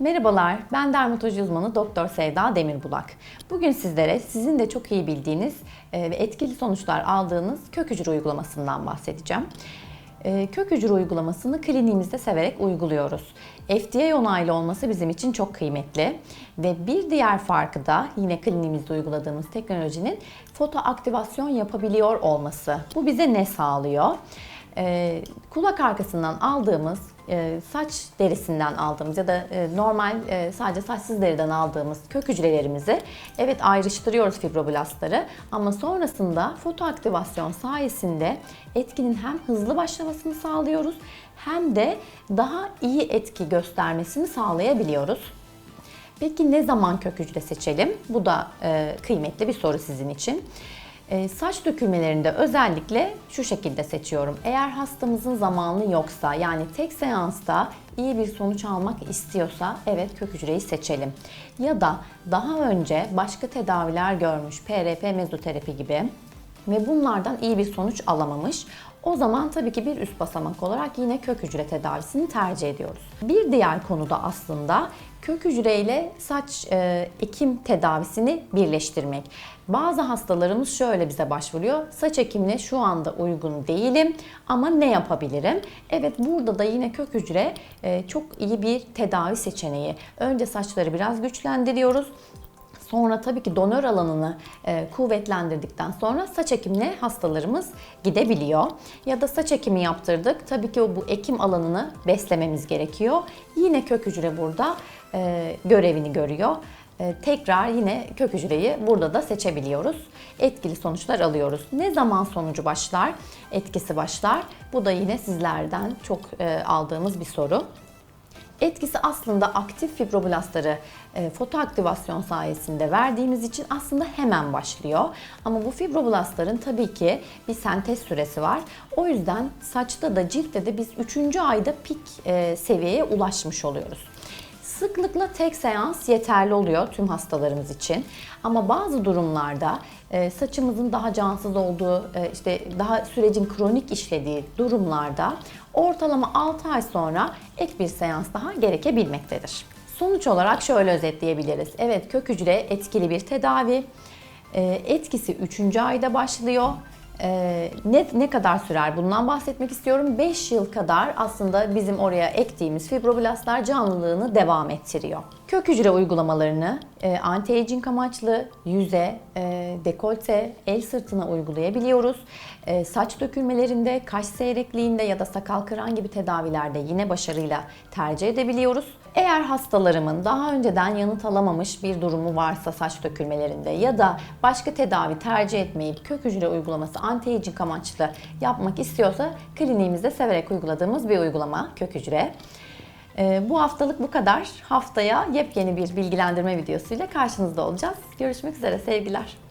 Merhabalar, ben dermatoloji uzmanı Doktor Sevda Demirbulak. Bugün sizlere sizin de çok iyi bildiğiniz e, ve etkili sonuçlar aldığınız kök hücre uygulamasından bahsedeceğim. E, Kök hücre uygulamasını kliniğimizde severek uyguluyoruz. FDA onaylı olması bizim için çok kıymetli ve bir diğer farkı da yine kliniğimizde uyguladığımız teknolojinin fotoaktivasyon yapabiliyor olması. Bu bize ne sağlıyor? E, kulak arkasından aldığımız saç derisinden aldığımız ya da e, normal e, sadece saçsız deriden aldığımız kök hücrelerimizi evet ayrıştırıyoruz fibroblastları ama sonrasında fotoaktivasyon sayesinde etkinin hem hızlı başlamasını sağlıyoruz hem de daha iyi etki göstermesini sağlayabiliyoruz. Peki ne zaman kök hücre seçelim? Bu da e, kıymetli bir soru sizin için. E, saç dökülmelerinde özellikle şu şekilde seçiyorum. Eğer hastamızın zamanı yoksa yani tek seansta iyi bir sonuç almak istiyorsa evet kök hücreyi seçelim. Ya da daha önce başka tedaviler görmüş PRP mezoterapi gibi ve bunlardan iyi bir sonuç alamamış. O zaman tabii ki bir üst basamak olarak yine kök hücre tedavisini tercih ediyoruz. Bir diğer konu da aslında kök hücreyle saç e, ekim tedavisini birleştirmek. Bazı hastalarımız şöyle bize başvuruyor. Saç ekimine şu anda uygun değilim ama ne yapabilirim? Evet burada da yine kök hücre e, çok iyi bir tedavi seçeneği. Önce saçları biraz güçlendiriyoruz. Sonra tabii ki donör alanını e, kuvvetlendirdikten sonra saç ekimine hastalarımız gidebiliyor. Ya da saç ekimi yaptırdık. Tabii ki bu ekim alanını beslememiz gerekiyor. Yine kök hücre burada e, görevini görüyor. E, tekrar yine kök hücreyi burada da seçebiliyoruz. Etkili sonuçlar alıyoruz. Ne zaman sonucu başlar? Etkisi başlar. Bu da yine sizlerden çok e, aldığımız bir soru. Etkisi aslında aktif fibroblastları e, fotoaktivasyon sayesinde verdiğimiz için aslında hemen başlıyor. Ama bu fibroblastların tabii ki bir sentez süresi var. O yüzden saçta da ciltte de biz 3. ayda pik e, seviyeye ulaşmış oluyoruz. Sıklıkla tek seans yeterli oluyor tüm hastalarımız için. Ama bazı durumlarda e, saçımızın daha cansız olduğu, e, işte daha sürecin kronik işlediği durumlarda ortalama 6 ay sonra ek bir seans daha gerekebilmektedir. Sonuç olarak şöyle özetleyebiliriz. Evet kök hücre etkili bir tedavi. E, etkisi 3. ayda başlıyor. Ee, ne, ne kadar sürer bundan bahsetmek istiyorum. 5 yıl kadar aslında bizim oraya ektiğimiz fibroblastlar canlılığını devam ettiriyor. Kök hücre uygulamalarını e, anti-aging amaçlı yüze, e, dekolte, el sırtına uygulayabiliyoruz. E, saç dökülmelerinde, kaş seyrekliğinde ya da sakal kıran gibi tedavilerde yine başarıyla tercih edebiliyoruz. Eğer hastalarımın daha önceden yanıt alamamış bir durumu varsa saç dökülmelerinde ya da başka tedavi tercih etmeyip kök hücre uygulaması anti-aging amaçlı yapmak istiyorsa kliniğimizde severek uyguladığımız bir uygulama kök hücre. Ee, bu haftalık bu kadar. Haftaya yepyeni bir bilgilendirme videosuyla karşınızda olacağız. Görüşmek üzere sevgiler.